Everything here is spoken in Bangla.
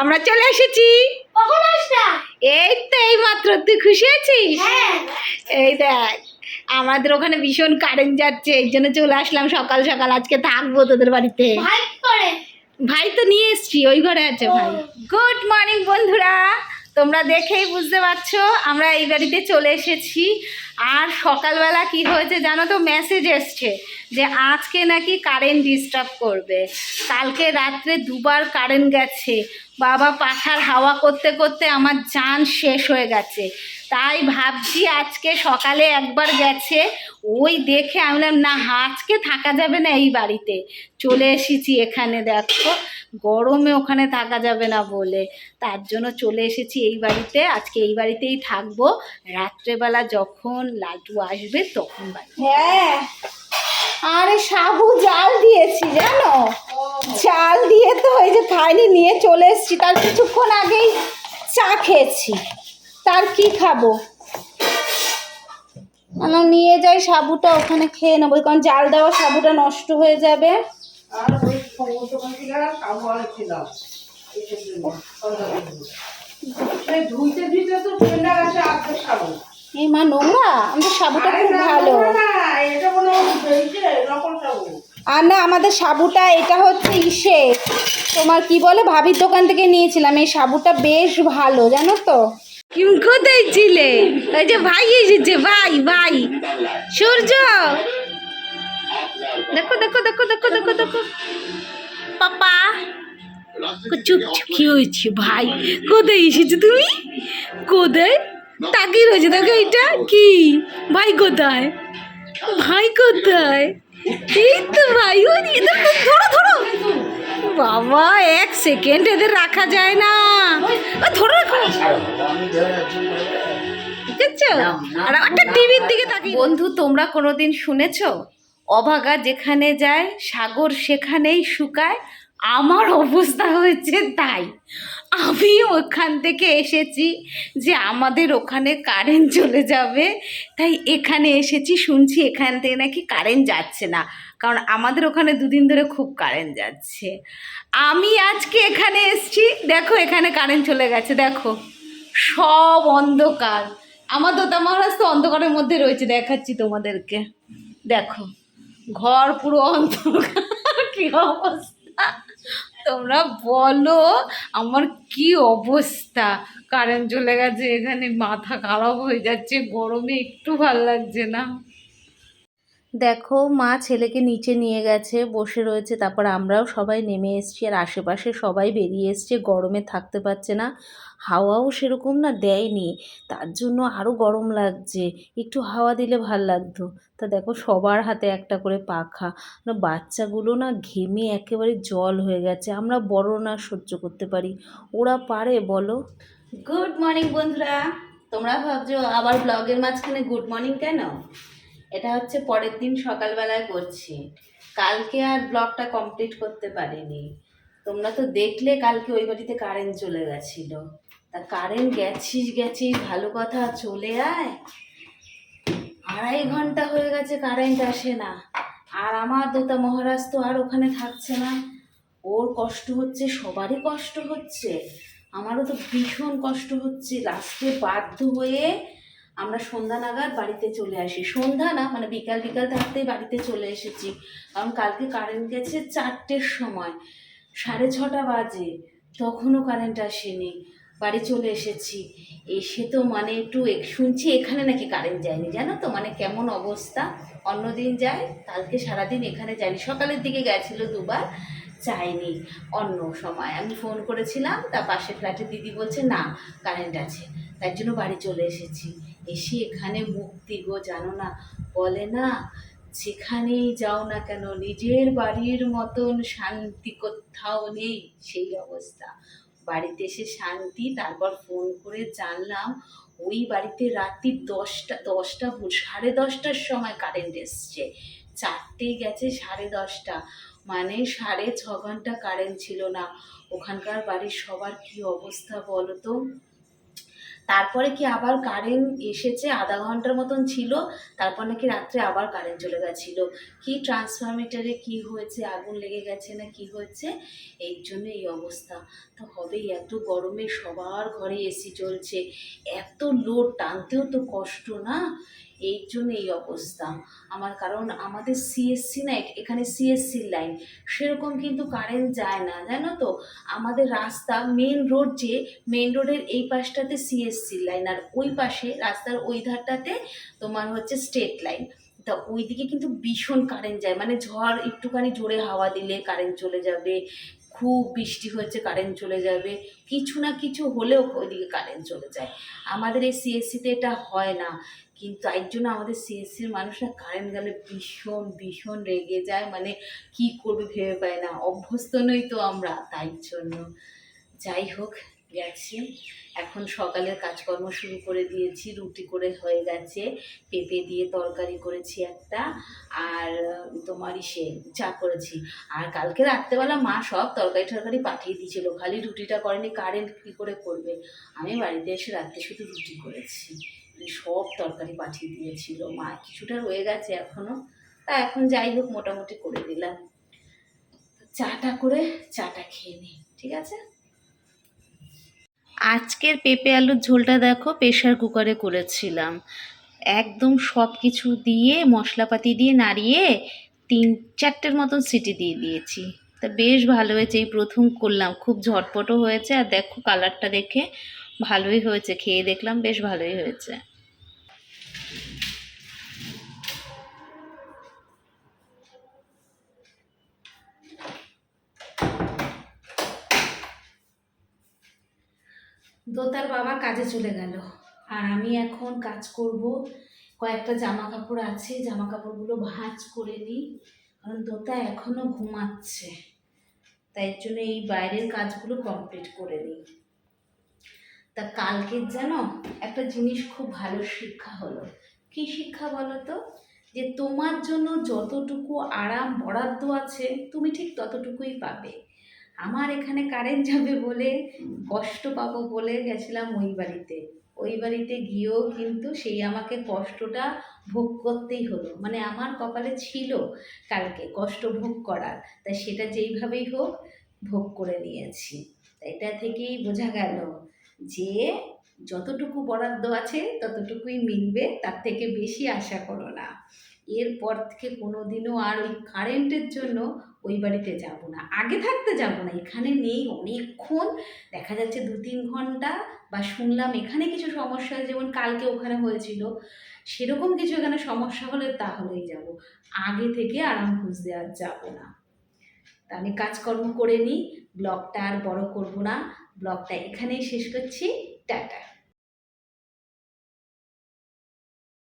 আমরা চলে এসেছি। কখন আসলা এই তো এই মাত্র তুই খুশি আছিস? হ্যাঁ। এই দেখ আমাদের ওখানে ভীষণ কারেন্ট যাচ্ছে এই জন্য চলে আসলাম সকাল সকাল আজকে থাকব তোদের বাড়িতে। ভাই ভাই তো নিয়ে এসছি ওই ঘরে আছে ভাই। গুড মর্নিং বন্ধুরা তোমরা দেখেই বুঝতে পারছ আমরা এই বাড়িতে চলে এসেছি। আর সকালবেলা কি হয়েছে জানো তো? মেসেজ এসছে যে আজকে নাকি কারেন্ট ডিস্টার্ব করবে। কালকে রাত্রে দুবার কারেন্ট গেছে। বাবা পাখার হাওয়া করতে করতে আমার জান শেষ হয়ে গেছে। তাই ভাবছি আজকে সকালে একবার গেছে। ওই দেখে আমি না, আজকে থাকা যাবে না এই বাড়িতে। চলে এসেছি এখানে, দেখো। গরমে ওখানে থাকা যাবে না বলে। তার জন্য চলে এসেছি এই বাড়িতে। আজকে এই বাড়িতেই থাকব। রাত্রেবেলা যখন লাড্ডু আসবে তখন বাড়ি। হ্যাঁ। আরে সাবু জাল দিয়েছি জানো? চাল দিয়ে তো এই যে খাইনি নিয়ে চলে এসেছি। তার কিছুক্ষণ আগেই চা খেয়েছি। তার কি খাব? আমরা নিয়ে যাই সাবুটা ওখানে খেয়ে নেব। কারণ জাল দেওয়া সাবুটা নষ্ট হয়ে যাবে। ওই ধুইতে ধুইতে তো ঠান্ডা সাবু। এই মা নোংরা? আমাদের সাবুটা খুব ভালো। আর না আমাদের সাবুটা এটা হচ্ছে ইসে। তোমার কি বলে? ভাবির দোকান থেকে নিয়েছিলাম। এই সাবুটা বেশ ভালো জানো তো? কোথায় ছিলে? ওই যে ভাই এসেছে ভাই ভাই। সূর্য! দেখো দেখো দেখো দেখো দেখো দেখো। পাপা চুপ চুপ কি হয়েছে ভাই? কোথায় এসেছ তুমি? কোথায় তাকিয়ে রয়েছে দেখো এটা কি? ভাই কোথায়? ভাই কোথায়? এই তো ভাই ওই যে এদের তো ধরো ধরো। বাবা এক সেকেন্ড এদের রাখা যায় না। ধরো রাখো আর একটা টিভির দিকে তাকিয়ে বন্ধু তোমরা কোনোদিন শুনেছো? অভাগা যেখানে যায় সাগর সেখানেই শুকায়। আমার অবস্থা হয়েছে তাই। আমি ওখান থেকে এসেছি যে আমাদের ওখানে কারেন্ট চলে যাবে। তাই এখানে এসেছি, শুনছি এখান থেকে নাকি কারেন্ট যাচ্ছে না। কারণ আমাদের ওখানে দুদিন ধরে খুব কারেন্ট যাচ্ছে। আমি আজকে এখানে এসেছি, দেখো এখানে কারেন্ট চলে গেছে, দেখো। সব অন্ধকার। আমার দোতা মহারাজ তো অন্ধকারের মধ্যে রয়েছে, দেখাচ্ছি তোমাদেরকে। দেখো, ঘর পুরো অন্ধকার। কী অবস্থা? তোমরা বলো, আমার কি অবস্থা? কারেন্ট চলে গেছে, এখানে মাথা খারাপ হয়ে যাচ্ছে, গরমে একটু ভালো লাগছে না। দেখো, মা ছেলেকে নিচে নিয়ে গেছে, বসে রয়েছে, তারপর আমরাও সবাই নেমে এসছি, আর আশেপাশে সবাই বেরিয়ে এসছে, গরমে থাকতে পারছে না। হাওয়াও সেরকম না দেয়নি। তার জন্য আরও গরম লাগছে। একটু হাওয়া দিলে ভালো লাগতো। তা দেখো সবার হাতে একটা করে পাখা। না, বাচ্চাগুলো না ঘেমে একেবারে জল হয়ে গেছে। আমরা বড় না সহ্য করতে পারি। ওরা পারে, বলো। গুড মর্নিং বন্ধুরা। তোমরা ভাবছ আবার ব্লগের মাঝখানে গুড মর্নিং কেন? এটা হচ্ছে পরের দিন সকালবেলায় করছি। কালকে আর ব্লগটা কমপ্লিট করতে পারিনি। তোমরা তো দেখলে কালকে ওই বাড়িতে কারেন্ট চলে গেছিল। তা কারেন্ট গেছিস গেছিস, ভালো কথা, চলে আয়। আড়াই ঘণ্টা হয়ে গেছে কারেন্ট আসে না। আর আমার দোতা মহারাজ তো আর ওখানে থাকছে না। ওর কষ্ট হচ্ছে, সবারই কষ্ট হচ্ছে। আমারও তো ভীষণ কষ্ট হচ্ছে। লাস্টে বাধ্য হয়ে আমরা সন্ধ্যা নাগাদ বাড়িতে চলে আসি। সন্ধ্যা না মানে বিকাল বিকাল থাকতেই বাড়িতে চলে এসেছি। কারণ কালকে কারেন্ট গেছে চারটের সময়, সাড়ে ছটা বাজে। তখনও কারেন্ট আসেনি। বাড়ি চলে এসেছি। এসে তো মানে একটু শুনছি এখানে নাকি কারেন্ট যায়নি। জানো তো মানে কেমন অবস্থা? অন্যদিন যায়, কালকে সারাদিন এখানে যায়নি। সকালের দিকে গেছিল দুবার চাইনি অন্য সময়। আমি ফোন করেছিলাম, তার পাশে ফ্ল্যাটে দিদি বলছে, না কারেন্ট আছে। তার জন্য বাড়ি চলে এসেছি। এসে এখানে মুক্তি গো, জানো না, বলে না, যেখানেই যাও না কেন, নিজের বাড়ির মতন শান্তি কোথাও নেই। সেই অবস্থা। বাড়িতে এসে শান্তি, তারপর ফোন করে জানলাম, ওই বাড়িতে রাত্রি দশটা দশটা সাড়ে দশটার সময় কারেন্ট এসছে। চারটে গেছে সাড়ে দশটা। মানে সাড়ে ছ ঘণ্টা কারেন্ট ছিল না। ওখানকার বাড়ির সবার কি অবস্থা বলো তো? তারপরে কি আবার কারেন্ট এসেছে আধা ঘণ্টার মতন ছিল, তারপর নাকি রাত্রে আবার কারেন্ট চলে গেছিল। কি ট্রান্সফরমেটারে কি হয়েছে, আগুন লেগে গেছে না কি হয়েছে এই জন্য এই অবস্থা। তো হবেই, এত গরমে সবার ঘরে এসি চলছে, এত লোড টানতেও তো কষ্ট না। এই জন্য এই অবস্থা। আমার কারণ আমাদের সিএসসি না, এখানে সিএসসির লাইন সেরকম কিন্তু কারেন্ট যায় না, জানো তো? আমাদের রাস্তা মেন রোড যে মেন রোডের এই পাশটাতে সিএসসি লাইন আর ওই পাশে রাস্তার ওই ধারটাতে তোমার হচ্ছে স্টেট লাইন তা ওইদিকে কিন্তু ভীষণ কারেন্ট যায় মানে ঝড় একটুখানি জোরে হাওয়া দিলে কারেন্ট চলে যাবে খুব বৃষ্টি হচ্ছে কারেন্ট চলে যাবে। কিছু না কিছু হলেও ওইদিকে কারেন্ট চলে যায়। আমাদের এই সিএসসিতে এটা হয় না। কিন্তু তাই জন্য আমাদের সিএসসির মানুষরা কারেন্ট গেলে ভীষণ ভীষণ রেগে যায়। মানে কি করবে ভেবে পায় না। অভ্যস্ত নই তো আমরা তাই জন্য। যাই হোক গেছি। এখন সকালের কাজকর্ম শুরু করে দিয়েছি, রুটি করে হয়ে গেছে, পেঁপে দিয়ে তরকারি করেছি একটা, আর তোমার ইসে চা করেছি। আর কালকে রাত্রেবেলা মা সব তরকারি টরকারি পাঠিয়ে দিয়েছিল, খালি রুটিটা করেনি কারেন্ট কী করে করবে? আমি বাড়িতে এসে রাত্রে শুধু রুটি করেছি। মানে সব তরকারি পাঠিয়ে দিয়েছিল মা, কিছুটা রয়ে গেছে এখনও তা এখন যাই হোক, মোটামুটি করে দিলাম চাটা করে চাটা খেয়ে নিই ঠিক আছে? আজকের পেঁপে আলুর ঝোলটা দেখো প্রেশার কুকারে করেছিলাম। একদম সব কিছু দিয়ে, মশলাপাতি দিয়ে নাড়িয়ে তিন, চারটের মতন সিটি দিয়ে দিয়েছি। তা বেশ ভালো হয়েছে, এই প্রথম করলাম। খুব ঝটপটও হয়েছে আর দেখো কালারটা দেখে ভালোই হয়েছে, খেয়ে দেখলাম বেশ ভালোই হয়েছে। দোতার বাবা কাজে চলে গেল। আর আমি এখন কাজ করব। কয়েকটা জামা কাপড় আছে জামা কাপড়গুলো ভাঁজ করে নিই। কারণ দোতা এখনও ঘুমাচ্ছে। তাই জন্য এই বাইরের কাজগুলো কমপ্লিট করে নিই। তা কালকের যেন একটা জিনিস খুব ভালো শিক্ষা হলো। কি শিক্ষা বলো তো? যে তোমার জন্য যতটুকু আরাম বরাদ্দ আছে, তুমি ঠিক ততটুকুই পাবে। আমার এখানে কারেন্ট যাবে বলে কষ্ট পাবো বলে গেছিলাম ওই বাড়িতে। ওই বাড়িতে গিয়েও কিন্তু সেই আমাকে কষ্টটা ভোগ করতেই হলো। মানে আমার কপালে ছিল কালকে কষ্ট ভোগ করার। তাই সেটা যেইভাবেই হোক ভোগ করে নিয়েছি। তা এটা থেকেই বোঝা গেল যে যতটুকু বরাদ্দ আছে ততটুকুই মিলবে তার থেকে বেশি আশা করো না। এরপর থেকে কোনো দিনও আর ওই কারেন্টের জন্য ওই বাড়িতে যাব না। আগে থাকতে যাব না, এখানে নেই অনেকক্ষণ। দেখা যাচ্ছে দু তিন ঘণ্টা বা শুনলাম এখানে কিছু সমস্যা যেমন কালকে ওখানে হয়েছিল। সেরকম কিছু এখানে সমস্যা হলে তাহলেই যাব। আগে থেকে আরাম খুঁজতে আর যাব না। তা আমি কাজকর্ম করে নিই, ব্লগটা আর বড় করব না। ব্লগটা এখানেই শেষ করছি। টাটা।